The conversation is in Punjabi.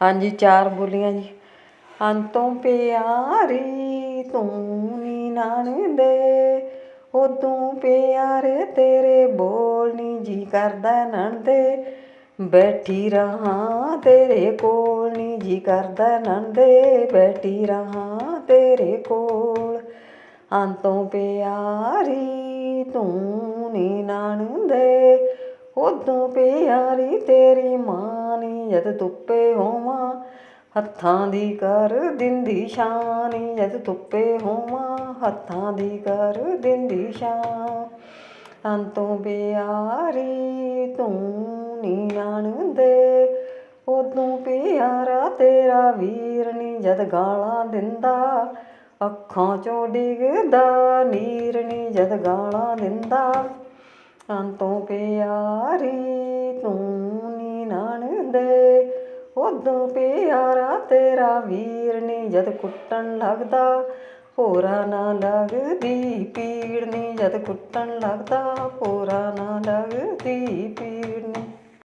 ਹਾਂਜੀ, ਚਾਰ ਬੋਲੀਆਂ ਜੀ। ਅੰਤੋਂ ਪਿਆਰੀ ਤੂੰ ਨੀ ਨਣਦੇ ਉਦੋਂ ਪਿਆਰੇ ਤੇਰੇ ਬੋਲ ਨੀ ਜੀ ਕਰਦਾ ਨਣਦੇ। ਬੈਠੀ ਰਹਾ ਤੇਰੇ ਕੋਲ ਨੀ ਜੀ ਕਰਦਾ ਨਣਦੇ। ਬੈਠੀ ਰਹਾ ਤੇਰੇ ਕੋਲ ਅੰਤੋਂ ਪਿਆਰੀ ਤੂੰ ਨੀ ਨਣਦੇ ਉਦੋਂ ਪਿਆਰੀ ਤੇਰੀ ਮਾਂ ਨੀ ਜਦ ਧੁੱਪੇ ਹੋਵਾਂ, ਹੱਥਾਂ ਦੀ ਕਰ ਦਿੰਦੀ ਸ਼ਾਨੀ ਜਦ ਧੁੱਪੇ ਹੋਵਾਂ, ਹੱਥਾਂ ਦੀ ਕਰ ਦਿੰਦੀ ਸ਼ਾਨ ਅੰਤੋਂ ਪਿਆਰੀ ਤੂੰ ਨੀ ਨਣਦੇ ਉਦੋਂ ਪਿਆਰਾ ਤੇਰਾ ਵੀਰ ਨੀ ਜਦ ਗਾਲਾਂ ਦਿੰਦਾ, ਅੱਖਾਂ ਚੋਂ ਡਿੱਗਦਾ, ਨੀਰ ਨੀ ਜਦ ਗਾਲਾਂ ਦਿੰਦਾ। ਅੰਤੋਂ ਪਿਆਰੀ ਤੂੰ ਨੀ ਨਾਨਦੇ। ਉਦੋਂ ਪਿਆਰਾ ਤੇਰਾ ਵੀਰ ਨੀ ਜਦ ਕੁੱਟਣ ਲੱਗਦਾ। ਹੋਰਾ ਨਾ ਲੱਗਦੀ, ਪੀੜ ਨੀ ਜਦ ਕੁੱਟਣ ਲੱਗਦਾ। ਹੋਰਾ ਨਾ ਲੱਗਦੀ, ਪੀੜ